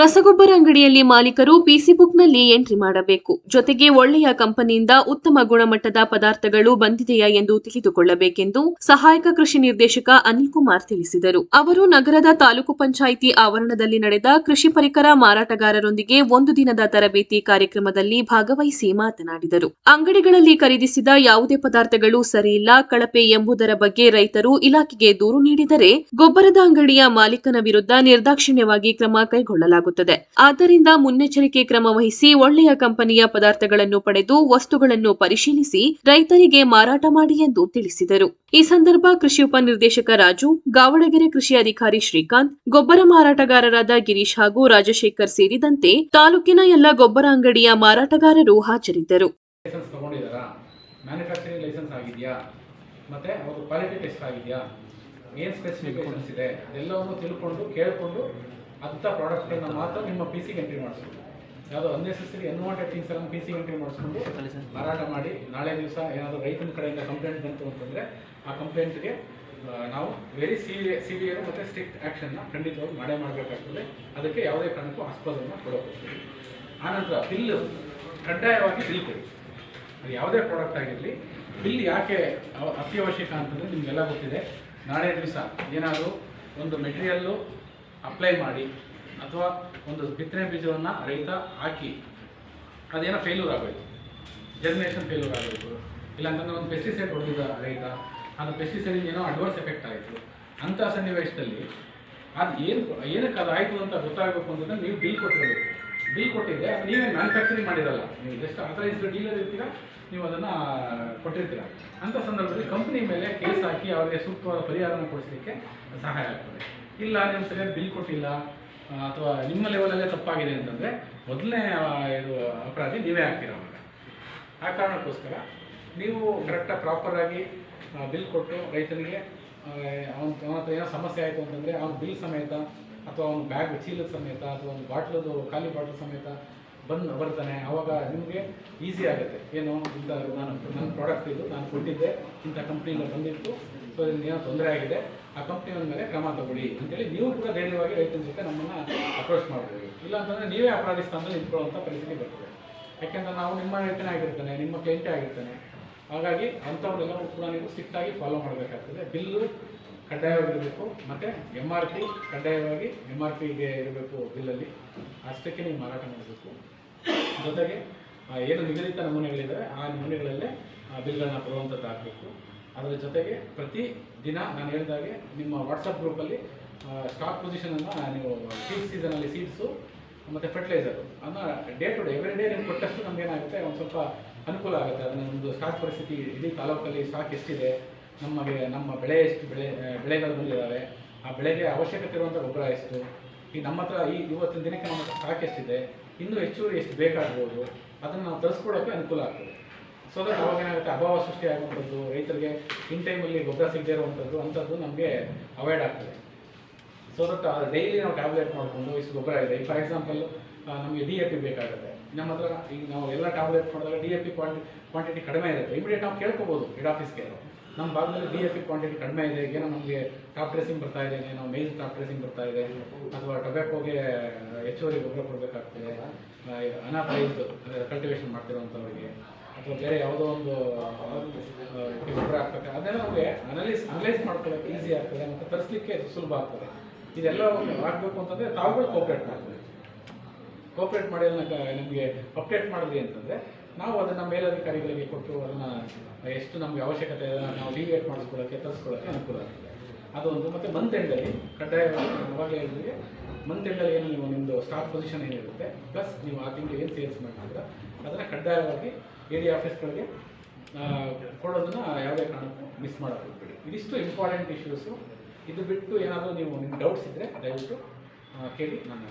ರಸಗೊಬ್ಬರ ಅಂಗಡಿಯಲ್ಲಿ ಮಾಲೀಕರು ಪಿಸಿ ಬುಕ್ನಲ್ಲಿ ಎಂಟ್ರಿ ಮಾಡಬೇಕು. ಜೊತೆಗೆ ಒಳ್ಳೆಯ ಕಂಪನಿಯಿಂದ ಉತ್ತಮ ಗುಣಮಟ್ಟದ ಪದಾರ್ಥಗಳು ಬಂದಿದೆಯಾ ಎಂದು ತಿಳಿದುಕೊಳ್ಳಬೇಕೆಂದು ಸಹಾಯಕ ಕೃಷಿ ನಿರ್ದೇಶಕ ಅನಿಲ್ ಕುಮಾರ್ ತಿಳಿಸಿದರು. ಅವರು ನಗರದ ತಾಲೂಕು ಪಂಚಾಯಿತಿ ಆವರಣದಲ್ಲಿ ನಡೆದ ಕೃಷಿ ಪರಿಕರ ಮಾರಾಟಗಾರರೊಂದಿಗೆ ಒಂದು ದಿನದ ತರಬೇತಿ ಕಾರ್ಯಕ್ರಮದಲ್ಲಿ ಭಾಗವಹಿಸಿ ಮಾತನಾಡಿದರು. ಅಂಗಡಿಗಳಲ್ಲಿ ಖರೀದಿಸಿದ ಯಾವುದೇ ಪದಾರ್ಥಗಳು ಸರಿಯಿಲ್ಲ, ಕಳಪೆ ಎಂಬುದರ ಬಗ್ಗೆ ರೈತರು ಇಲಾಖೆಗೆ ದೂರು ನೀಡಿದರೆ ಗೊಬ್ಬರದ ಅಂಗಡಿಯ ಮಾಲೀಕನ ವಿರುದ್ಧ ನಿರ್ದಾಕ್ಷಿಣ್ಯವಾಗಿ ಕ್ರಮ ಕೈಗೊಳ್ಳಲಾಗುತ್ತದೆ. ಆದ್ದರಿಂದ ಮುನ್ನೆಚ್ಚರಿಕೆ ಕ್ರಮ ವಹಿಸಿ ಒಳ್ಳೆಯ ಕಂಪನಿಯ ಪದಾರ್ಥಗಳನ್ನು ಪಡೆದು ವಸ್ತುಗಳನ್ನು ಪರಿಶೀಲಿಸಿ ರೈತರಿಗೆ ಮಾರಾಟ ಮಾಡಿ ಎಂದು ತಿಳಿಸಿದರು. ಈ ಸಂದರ್ಭ ಕೃಷಿ ಉಪನಿರ್ದೇಶಕ ರಾಜು ಗಾವಡಗೆರೆ ಕೃಷಿ ಅಧಿಕಾರಿ ಶ್ರೀಕಾಂತ್, ಗೊಬ್ಬರ ಮಾರಾಟಗಾರರಾದ ಗಿರೀಶ್ ಹಾಗೂ ರಾಜಶೇಖರ್ ಸೇರಿದಂತೆ ತಾಲೂಕಿನ ಎಲ್ಲ ಗೊಬ್ಬರ ಅಂಗಡಿಯ ಮಾರಾಟಗಾರರು ಹಾಜರಿದ್ದರು. ಮತ್ತು ಕ್ವಾಲಿಟಿ ಟೆಸ್ಟ್ ಆಗಿದೆಯಾ? ಸ್ಪೆಸಿಫಿಕೇಷನ್ಸ್ ಇದೆ? ಅದೆಲ್ಲವನ್ನು ತಿಳ್ಕೊಂಡು ಕೇಳಿಕೊಂಡು ಅಂಥ ಪ್ರಾಡಕ್ಟ್ಗಳನ್ನ ಮಾತ್ರ ನಿಮ್ಮ ಪಿ ಸಿಗೆ ಎಂಟ್ರಿ ಮಾಡಿಸ್ಬೋದು ಯಾವುದೋ ಅನ್ನೆಸೆಸರಿ ಅನ್ವಾಂಟೆಡ್ ಥಿಂಗ್ಸ್ ಎಲ್ಲ ಪಿ ಸಿಗೆ ಎಂಟ್ರಿ ಮಾಡಿಸ್ಕೊಂಡು ಮಾರಾಟ ಮಾಡಿ ನಾಳೆ ದಿವಸ ಏನಾದರೂ ರೈತನ ಕಡೆಯಿಂದ ಕಂಪ್ಲೇಂಟ್ ಬಂತು ಅಂತಂದರೆ ಆ ಕಂಪ್ಲೇಂಟ್ಗೆ ನಾವು ವೆರಿ ಸೀರಿಯ ಸಿವಿಯರ್ ಮತ್ತು ಸ್ಟ್ರಿಕ್ಟ್ ಆ್ಯಕ್ಷನ್ನ ಖಂಡಿತವಾಗಿ ಮಾಡೇ ಮಾಡಬೇಕಾಗ್ತದೆ. ಅದಕ್ಕೆ ಯಾವುದೇ ಕಾರಣಕ್ಕೂ ಆಸ್ಪದವನ್ನು ಕೊಡೋಕೆ ಆನಂತರ ಬಿಲ್ಲು ಕಡ್ಡಾಯವಾಗಿ ಬಿಲ್ ಕೊಡಿ. ಅದು ಯಾವುದೇ ಪ್ರಾಡಕ್ಟ್ ಆಗಿರಲಿ ಬಿಲ್ ಯಾಕೆ ಅತ್ಯವಶ್ಯಕ ಅಂತಂದರೆ ನಿಮಗೆಲ್ಲ ಗೊತ್ತಿದೆ. ನಾಳೆ ದಿವಸ ಏನಾದರೂ ಒಂದು ಮೆಟೀರಿಯಲ್ಲು ಅಪ್ಲೈ ಮಾಡಿ ಅಥವಾ ಒಂದು ಬಿತ್ತನೆ ಬೀಜವನ್ನು ರೈತ ಹಾಕಿ, ಅದೇನೋ ಫೇಲ್ಯೂರ್ ಆಗಬೇಕು ಜರ್ಮಿನೇಷನ್ ಫೇಲ್ಯೂರ್ ಆಗಬೇಕು ಇಲ್ಲಾಂತಂದ್ರೆ ಒಂದು ಪೆಸ್ಟಿಸೈಡ್ ಹೊಡೆದಿದ್ದ ರೈತ, ಅದು ಪೆಸ್ಟಿಸೈಡ್ ಏನೋ ಅಡ್ವರ್ಸ್ ಎಫೆಕ್ಟ್ ಆಯಿತು. ಅಂಥ ಸನ್ನಿವೇಶದಲ್ಲಿ ಅದು ಏನು, ಏನಕ್ಕೆ ಅದು ಆಯಿತು ಅಂತ ಗೊತ್ತಾಗಬೇಕು ಅಂತಂದ್ರೆ ನೀವು ಬಿಲ್ ಕೊಟ್ಟಿರಬೇಕು. ಬಿಲ್ ಕೊಟ್ಟಿದ್ದೆ ನೀವೇ ಮ್ಯಾನುಫ್ಯಾಕ್ಚರಿಂಗ್ ಮಾಡಿರಲ್ಲ. ನೀವು ಜಸ್ಟ್ ಆಥರೈಸ್ಡ್ ಡೀಲರ್ ಇರ್ತೀರಾ, ನೀವು ಅದನ್ನು ಕೊಟ್ಟಿರ್ತೀರ. ಅಂಥ ಸಂದರ್ಭದಲ್ಲಿ ಕಂಪ್ನಿ ಮೇಲೆ ಕೇಸ್ ಹಾಕಿ ಅವರಿಗೆ ಸೂಕ್ತವಾದ ಪರಿಹಾರನ ಕೊಡಿಸಲಿಕ್ಕೆ ಸಹಾಯ ಆಗ್ತದೆ. ಇಲ್ಲ, ನೀವು ಸರಿಯಾಗಿ ಬಿಲ್ ಕೊಟ್ಟಿಲ್ಲ ಅಥವಾ ನಿಮ್ಮ ಲೆವೆಲಲ್ಲೇ ತಪ್ಪಾಗಿದೆ ಅಂತಂದರೆ ಮೊದಲನೇ ಇದು ಅಪರಾಧಿ ನೀವೇ ಆಗ್ತೀರ ಅವಾಗ ಆ ಕಾರಣಕ್ಕೋಸ್ಕರ ನೀವು ಕರೆಕ್ಟಾಗಿ ಪ್ರಾಪರಾಗಿ ಬಿಲ್ ಕೊಟ್ಟು ರೈತನಿಗೆ ಅವನ ಅವನ ಏನೋ ಸಮಸ್ಯೆ ಆಯಿತು ಅಂತಂದರೆ ಅವ್ನ ಬಿಲ್ ಸಮೇತ ಅಥವಾ ಒಂದು ಬ್ಯಾಗ್ ಚೀಲದ ಸಮೇತ ಅಥವಾ ಒಂದು ಬಾಟ್ಲದು ಖಾಲಿ ಬಾಟ್ಲ್ ಸಮೇತ ಬಂದು ಬರ್ತಾನೆ ಆವಾಗ ನಿಮಗೆ ಈಸಿ ಆಗುತ್ತೆ. ಏನು ಇಂಥ ನಾನು ನನ್ನ ಪ್ರಾಡಕ್ಟ್ ಇದು, ನಾನು ಕೊಟ್ಟಿದ್ದೆ, ಇಂಥ ಕಂಪ್ನಿಯಿಂದ ಬಂದಿತ್ತು ಸೊ ಏನೋ ತೊಂದರೆ ಆಗಿದೆ, ಆ ಕಂಪ್ನಿ ಮೇಲೆ ಕ್ರಮ ತಗೊಳ್ಳಿ ಅಂತೇಳಿ ನೀವು ಕೂಡ ಧೈರ್ಯವಾಗಿ ರೈತನ ಜೊತೆ ನಮ್ಮನ್ನು ಅಪ್ರೋಚ್ ಮಾಡ್ಬೋದು ಇಲ್ಲ ಅಂತಂದರೆ ನೀವೇ ಅಪರಾಧಿ ಸ್ಥಾನದಲ್ಲಿ ಪರಿಸ್ಥಿತಿ ಬರ್ತದೆ. ಯಾಕೆಂದರೆ ನಾವು ನಿಮ್ಮ ರೈತನೇ ಆಗಿರ್ತಾನೆ, ನಿಮ್ಮ ಕ್ಲೈಂಟೇ ಆಗಿರ್ತಾನೆ. ಹಾಗಾಗಿ ಅಂಥವ್ರೆಲ್ಲವೂ ಕೂಡ ನೀವು ಸ್ಟ್ರಿಕ್ಟಾಗಿ ಫಾಲೋ ಮಾಡಬೇಕಾಗ್ತದೆ. ಬಿಲ್ಲು ಕಡ್ಡಾಯವಾಗಿರಬೇಕು ಮತ್ತು ಎಂ ಆರ್ ಪಿ ಕಡ್ಡಾಯವಾಗಿ ಎಂ ಆರ್ ಪಿಗೆ ಇರಬೇಕು ಬಿಲ್ಲಲ್ಲಿ. ಅಷ್ಟಕ್ಕೆ ನೀವು ಮಾರಾಟ ಮಾಡಬೇಕು. ಜೊತೆಗೆ ಏನು ನಿಗದಿತ ನಮೂನೆಗಳಿದ್ದಾವೆ ಆ ನಮೂನೆಗಳಲ್ಲೇ, ಆ ಬಿಲ್ಗಳನ್ನ ಕೊಡುವಂಥದ್ದು ಆಗಬೇಕು ಅದರ ಜೊತೆಗೆ ಪ್ರತಿ ದಿನ ನಾನು ಹೇಳಿದಾಗೆ ನಿಮ್ಮ ವಾಟ್ಸಪ್ ಗ್ರೂಪಲ್ಲಿ ಸ್ಟಾಕ್ ಪೊಸಿಷನನ್ನು ನೀವು ಸೀಡ್ ಸೀಸನಲ್ಲಿ ಸೀಡ್ಸು ಮತ್ತು ಫರ್ಟಿಲೈಸರು ಅದನ್ನ day to day every day ನಿಮ್ಗೆ ಕೊಟ್ಟಷ್ಟು ನಮ್ಗೆ ಏನಾಗುತ್ತೆ ಒಂದು ಸ್ವಲ್ಪ ಅನುಕೂಲ ಆಗುತ್ತೆ. ಅದನ್ನ ಒಂದು ಸ್ಟಾಕ್ ಪರಿಸ್ಥಿತಿ ಇಡೀ ತಾಲೂಕಲ್ಲಿ ಸ್ಟಾಕ್ ಎಷ್ಟಿದೆ ನಮಗೆ ನಮ್ಮ ಬೆಳೆ ಎಷ್ಟು ಬೆಳೆ ಬೆಳೆಗಳು ಬಂದಿದ್ದಾವೆ, ಆ ಬೆಳೆಗೆ ಅವಶ್ಯಕತೆ ಇರುವಂಥ ಗೊಬ್ಬರ ಎಷ್ಟು? ಈ ನಮ್ಮ ಹತ್ರ ಈ ಇವತ್ತಿನ ದಿನಕ್ಕೆ ನಮ್ಮ ಹತ್ರ ಸ್ಟಾಕ್ ಎಷ್ಟಿದೆ? ಇನ್ನೂ ಹೆಚ್ಚುವರಿ ಎಷ್ಟು ಬೇಕಾಗ್ಬೋದು ಅದನ್ನು ನಾವು ತರಿಸ್ಕೊಡೋಕ್ಕೆ ಅನುಕೂಲ ಆಗ್ತದೆ. ಸೊ ಅದಕ್ಕೆ ಅವಾಗ ಏನಾಗುತ್ತೆ? ಅಭಾವ ಸೃಷ್ಟಿ ಆಗುವಂಥದ್ದು ರೈತರಿಗೆ ಇನ್ ಟೈಮಲ್ಲಿ ಗೊಬ್ಬರ ಸಿಗದೇ ಇರುವಂಥದ್ದು, ಅಂಥದ್ದು ನಮಗೆ ಅವಾಯ್ಡ್ ಆಗ್ತದೆ. ಸೊ ದಟ್ ಡೈಲಿ ನಾವು ಟ್ಯಾಬ್ಲೆಟ್ ಮಾಡಿಕೊಂಡು ಇಷ್ಟು ಗೊಬ್ಬರ ಇದೆ. ಫಾರ್ ಎಕ್ಸಾಂಪಲ್ ನಮಗೆ ಡಿ ಎ ಪಿ ಬೇಕಾಗುತ್ತೆ. ನಮ್ಮ ಹತ್ರ ಈಗ ನಾವು ಎಲ್ಲ ಟ್ಯಾಬ್ಲೆಟ್ ಮಾಡಿದಾಗ D A P quantity quantity ಕಡಿಮೆ ಇರುತ್ತೆ. ಇಮಿಡಿಯೇಟ್ ನಾವು ಕೇಳ್ಕೋಬೋದು ಹೆಡ್ ಆಫೀಸ್ಗೆ ನಮ್ಮ ಭಾಗದಲ್ಲಿ ಬಿ ಎಫ್ ಕ್ವಾಂಟಿಟಿ ಕಡಿಮೆ ಇದೆ. ಏನೋ ನಮಗೆ ಟಾಪ್ ಡ್ರೆಸ್ಸಿಂಗ್ ಬರ್ತಾ ಇದೆ, ಏನೋ ಮೇಲ್ ಟಾಪ್ ಡ್ರೆಸ್ಸಿಂಗ್ ಬರ್ತಾ ಇದೆ, ಅಥವಾ ಟೊಬ್ಯಾಕೋಗೆ ಹೆಚ್ಚುವರಿ ಗೊಬ್ಬರ ಕೊಡಬೇಕಾಗ್ತದೆ. ಅನಾಥರೈಸ್ಡ್ ಕಲ್ಟಿವೇಷನ್ ಮಾಡ್ತಿರೋಂಥವ್ರಿಗೆ ಅಥವಾ ಬೇರೆ ಯಾವುದೋ ಒಂದು ಗೊಬ್ಬರ ಹಾಕ್ಬೇಕು? ಅದೆಲ್ಲ ನಮಗೆ ಅನಲೈಸ್ ಅನಲೈಸ್ ಮಾಡ್ಕೊಳ್ಳೋಕೆ ಈಸಿ ಆಗ್ತದೆ, ಮತ್ತು ತರಿಸ್ಲಿಕ್ಕೆ ಸುಲಭ ಆಗ್ತದೆ. ಇದೆಲ್ಲ ಆಗಬೇಕು ಅಂತಂದರೆ ತಾವುಗಳು ಕೋಪ್ರೇಟ್ ಮಾಡ್ತದೆ ಕೋಪ್ರೇಟ್ ಮಾಡಿ ನಮಗೆ ಅಪ್ಡೇಟ್ ಮಾಡಿದ್ವಿ ಅಂತಂದರೆ ನಾವು ಅದನ್ನು ಮೇಲಧಿಕಾರಿಗಳಿಗೆ ಕೊಟ್ಟು ಅದನ್ನು ಎಷ್ಟು ನಮಗೆ ಅವಶ್ಯಕತೆ ನಾವು ಡಿವಿಯೇಟ್ ಮಾಡಿಸ್ಕೊಳ್ಳೋಕ್ಕೆ ತರಿಸ್ಕೊಳ್ಳೋಕ್ಕೆ ಅನುಕೂಲ ಆಗ್ತದೆ. ಅದೊಂದು ಮತ್ತು ಮಂತ್ ಎಂಡಲ್ಲಿ ಕಡ್ಡಾಯವಾಗಿ ಅವಾಗಲೇ ಹೇಳಿದ್ರೆ ಮಂತ್ ಎಂಡಲ್ಲಿ ಏನು ನೀವು ನಿಮ್ಮದು ಸ್ಟಾಕ್ ಪೊಸಿಷನ್ ಏನಿರುತ್ತೆ ಪ್ಲಸ್ ನೀವು ಆ ತಿಂಗಳು ಏನು ಸೇಲ್ಸ್ ಮಾಡ್ತೀರ, ಅದನ್ನು ಕಡ್ಡಾಯವಾಗಿ ಎ ಡಿ ಆಫೀಸ್ಗಳಿಗೆ ಕೊಡೋದನ್ನು ಯಾವುದೇ ಕಾರಣಕ್ಕೂ ಮಿಸ್ ಮಾಡೋದು ಹೋಗ್ಬೇಡಿ ಇದಿಷ್ಟು ಇಂಪಾರ್ಟೆಂಟ್ ಇಶ್ಯೂಸು ಇದು ಬಿಟ್ಟು ಏನಾದರೂ ನೀವು ನಿಮ್ಮ ಡೌಟ್ಸ್ ಇದ್ದರೆ ದಯವಿಟ್ಟು ಕೇಳಿ, ನಾನು